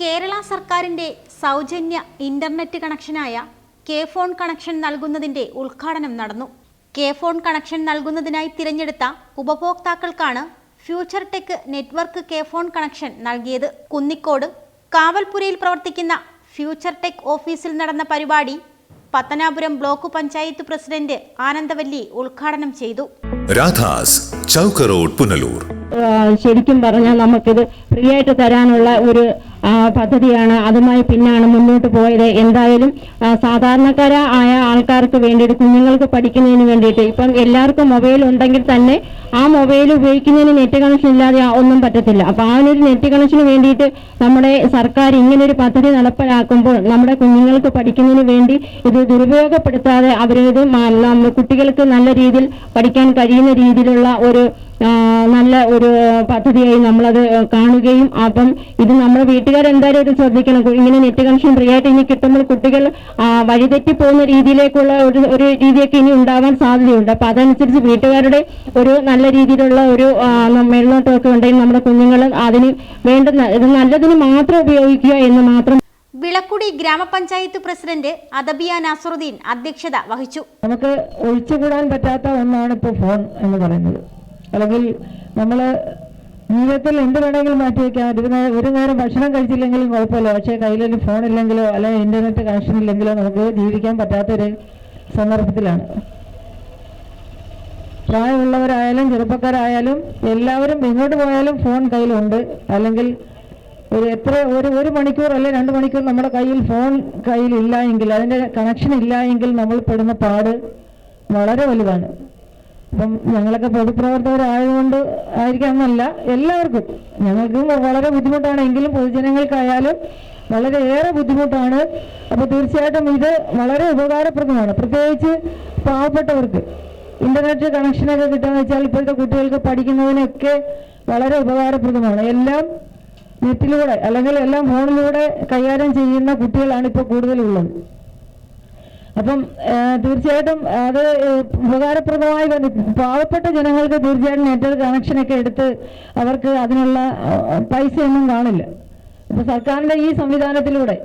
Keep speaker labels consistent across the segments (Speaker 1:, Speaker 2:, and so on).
Speaker 1: കേരള സർക്കാരിന്റെ സൗജന്യ ഇന്റർനെറ്റ് കണക്ഷനായ കെ ഫോൺ കണക്ഷൻ നൽകുന്നതിന്റെ ഉദ്ഘാടനം നടന്നു. കെ ഫോൺ കണക്ഷൻ നൽകുന്നതിനായി തിരഞ്ഞെടുത്ത ഉപഭോക്താക്കൾക്കാണ് Future Tech network K FON connection നൽകിയത്. കുന്നിക്കോട് കാവൽപുരയിൽ പ്രവർത്തിക്കുന്ന ഫ്യൂച്ചർ ടെക് ഓഫീസിൽ നടന്ന പരിപാടി പത്തനാപുരം ബ്ലോക്ക് പഞ്ചായത്ത് പ്രസിഡന്റ് ആനന്ദവല്ലി ഉദ്ഘാടനം ചെയ്തു.
Speaker 2: രാധാസ് ചൗക്കറോഡ് പുനലൂർ.
Speaker 3: ശരിക്കും പറഞ്ഞാൽ നമുക്കിത് ഫ്രീ ആയിട്ട് തരാനുള്ള ഒരു പദ്ധതിയാണ്. അതുമായി പിന്നാണ് മുന്നോട്ട് പോയത്. എന്തായാലും സാധാരണക്കാര ആയ ആൾക്കാർക്ക് വേണ്ടിയിട്ട് കുഞ്ഞുങ്ങൾക്ക് പഠിക്കുന്നതിന് വേണ്ടിയിട്ട് ഇപ്പം എല്ലാവർക്കും മൊബൈൽ ഉണ്ടെങ്കിൽ തന്നെ ആ മൊബൈൽ ഉപയോഗിക്കുന്നതിന് നെറ്റ് കണക്ഷൻ ഇല്ലാതെ ഒന്നും പറ്റത്തില്ല. അപ്പോൾ ആ ഒരു നെറ്റ് കണക്ഷന് വേണ്ടിയിട്ട് നമ്മുടെ സർക്കാർ ഇങ്ങനൊരു പദ്ധതി നടപ്പിലാക്കുമ്പോൾ നമ്മുടെ കുഞ്ഞുങ്ങൾക്ക് പഠിക്കുന്നതിന് വേണ്ടി ഇത് ദുരുപയോഗപ്പെടുത്താതെ അവരിത് കുട്ടികൾക്ക് നല്ല രീതിയിൽ പഠിക്കാൻ കഴിയുന്ന രീതിയിലുള്ള ഒരു നല്ല ഒരു പദ്ധതിയായി നമ്മളത് കാണുകയും അപ്പം ഇത് നമ്മുടെ വീട്ടുകാരെന്തായാലും ഇത് ശ്രദ്ധിക്കണം. ഇങ്ങനെ നെറ്റ് കണക്ഷൻ ഫ്രീ ആയിട്ട് ഇനി കിട്ടുമ്പോൾ കുട്ടികൾ വഴിതെറ്റി പോകുന്ന രീതിയിലേക്കുള്ള ഒരു ഒരു രീതിയൊക്കെ ഇനി ഉണ്ടാവാൻ സാധ്യതയുണ്ട്. അപ്പം അതനുസരിച്ച് വീട്ടുകാരുടെ ഒരു നല്ല രീതിയിലുള്ള ഒരു മേൽനോട്ടമൊക്കെ ഉണ്ടെങ്കിൽ നമ്മുടെ കുഞ്ഞുങ്ങൾ അതിന് വേണ്ടുന്ന ഇത് നല്ലതിന് മാത്രം ഉപയോഗിക്കുക എന്ന് മാത്രം
Speaker 1: വിളക്കുടി ഗ്രാമപഞ്ചായത്ത് പ്രസിഡന്റ് അദബിയ നാസറുദ്ദീൻ അധ്യക്ഷത വഹിച്ചു.
Speaker 4: നമുക്ക് ഒഴിച്ചുകൂടാൻ പറ്റാത്ത ഒന്നാണ് ഇപ്പോൾ ഫോൺ എന്ന് പറയുന്നത്. അല്ലെങ്കിൽ നമ്മൾ ജീവിതത്തിൽ എന്ത് വേണമെങ്കിലും മാറ്റി ഒരു നേരം ഒരു നേരം ഭക്ഷണം കഴിച്ചില്ലെങ്കിലും കുഴപ്പമില്ല. പക്ഷേ കയ്യിലൊരു ഫോൺ ഇല്ലെങ്കിലോ അല്ലെങ്കിൽ ഇന്റർനെറ്റ് കണക്ഷൻ ഇല്ലെങ്കിലോ നമുക്ക് ജീവിക്കാൻ പറ്റാത്തൊരു സന്ദർഭത്തിലാണ്. പ്രായമുള്ളവരായാലും ചെറുപ്പക്കാരായാലും എല്ലാവരും എങ്ങോട്ട് പോയാലും ഫോൺ കയ്യിലുണ്ട്. അല്ലെങ്കിൽ ഒരു എത്ര ഒരു ഒരു മണിക്കൂർ അല്ലെ രണ്ട് മണിക്കൂർ നമ്മുടെ കയ്യിൽ ഫോൺ കയ്യിൽ ഇല്ല എങ്കിൽ അതിന്റെ കണക്ഷൻ ഇല്ല എങ്കിൽ നമ്മൾ പെടുന്ന പാട് വളരെ വലുതാണ്. അപ്പം ഞങ്ങളൊക്കെ പൊതുപ്രവർത്തകരായതുകൊണ്ട് ആയിരിക്കാമെന്നല്ല എല്ലാവർക്കും. ഞങ്ങൾക്കും വളരെ ബുദ്ധിമുട്ടാണ്. എങ്കിലും പൊതുജനങ്ങൾക്കായാലും വളരെയേറെ ബുദ്ധിമുട്ടാണ്. അപ്പോൾ തീർച്ചയായിട്ടും ഇത് വളരെ ഉപകാരപ്രദമാണ്. പ്രത്യേകിച്ച് പാവപ്പെട്ടവർക്ക് ഇന്റർനെറ്റ് കണക്ഷനൊക്കെ കിട്ടുക വെച്ചാൽ ഇപ്പോഴത്തെ കുട്ടികൾക്ക് പഠിക്കുന്നതിനൊക്കെ വളരെ ഉപകാരപ്രദമാണ്. എല്ലാം നെറ്റിലൂടെ അല്ലെങ്കിൽ എല്ലാം ഫോണിലൂടെ കൈകാര്യം ചെയ്യുന്ന കുട്ടികളാണ് ഇപ്പോൾ കൂടുതലുള്ളത്. അപ്പം തീർച്ചയായിട്ടും അത് ഉപകാരപ്രദമായി പാവപ്പെട്ട ജനങ്ങൾക്ക് തീർച്ചയായിട്ടും നെറ്റ്വർക്ക് കണക്ഷനൊക്കെ എടുത്ത് അവർക്ക് അതിനുള്ള പൈസയൊന്നും കാണില്ല. അപ്പോൾ സർക്കാരിന്റെ ഈ സംവിധാനത്തിലൂടെ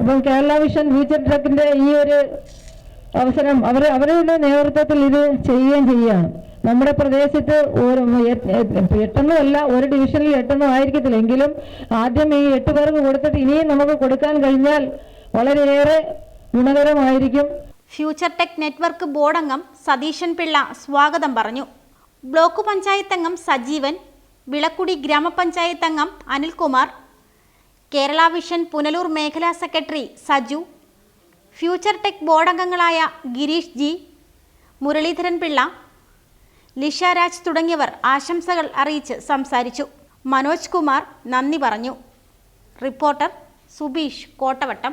Speaker 4: അപ്പം കേരള വിഷൻ ഫ്യൂച്ചർ ട്രക്കിന്റെ ഈ ഒരു അവസരം അവർ അവരുടെ നേതൃത്വത്തിൽ ഇത് ചെയ്യുകയും ചെയ്യുകയാണ്. നമ്മുടെ പ്രദേശത്ത് ഒരു എട്ടെണ്ണമല്ല ഒരു ഡിവിഷനിൽ എട്ടെണ്ണം ആയിരിക്കത്തില്ല. എങ്കിലും ആദ്യം ഈ എട്ട് പേർക്ക് കൊടുത്തിട്ട് ഇനിയും നമുക്ക് കൊടുക്കാൻ കഴിഞ്ഞാൽ വളരെയേറെ ഗുണകരമായിരിക്കും.
Speaker 1: ഫ്യൂച്ചർ ടെക് നെറ്റ്വർക്ക് ബോർഡ് അംഗം സതീശൻ പിള്ള സ്വാഗതം പറഞ്ഞു. ബ്ലോക്ക് പഞ്ചായത്ത് അംഗം സജീവൻ വിളക്കുടി ഗ്രാമപഞ്ചായത്ത് അംഗം അനിൽകുമാർ കേരള വിഷൻ പുനലൂർ മേഖലാ secretary Saju future tech board അംഗങ്ങളായ ഗിരീഷ് ജി മുരളീധരൻ പിള്ള ലിഷ രാജ് തുടങ്ങിയവർ ആശംസകൾ അറിയിച്ച് സംസാരിച്ചു. മനോജ് കുമാർ നന്ദി പറഞ്ഞു. റിപ്പോർട്ടർ സുബീഷ് കോട്ടവട്ടം.